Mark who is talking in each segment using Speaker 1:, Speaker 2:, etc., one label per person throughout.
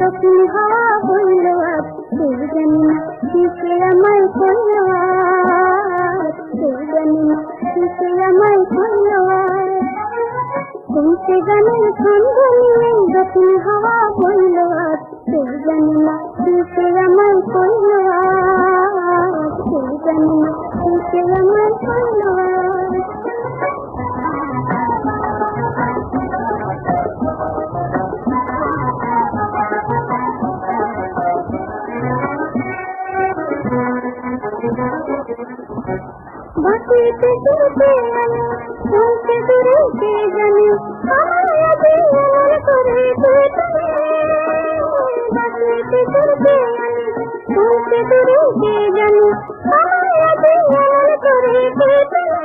Speaker 1: দক্ষিণ হাওয়া বইল আজ কেউ জানি না কিসে আমায় করল আজ কেউ জানি না কিসে আমায় করল আজ শুনতে গানের ছন্দ নিয়ে দক্ষিণ হাওয়া বইল আজ কেউ জানি না কিসে আমায় করল বাঁচিতে চলতে আমি, চলতে দূরে জানি আমায় দিন করে তুই তুমি বাঁচিতে চলতে আমি, চলতে দূরে জানি আমায় দিন করে তুই তুমি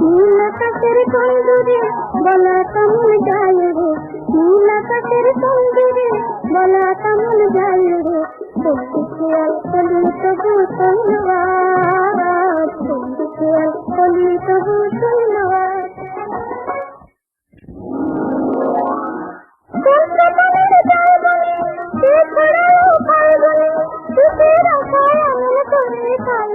Speaker 1: নীল আকাশের কন্দুরে বলা কামল যায় রে নীল আকাশের কন্দুরে বলা কামল যায় রে। বন্ধু খেয়াল কলি তবু ধন্যবাদ।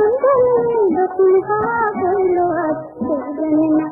Speaker 1: अंदर बसुहा गलो अच गणना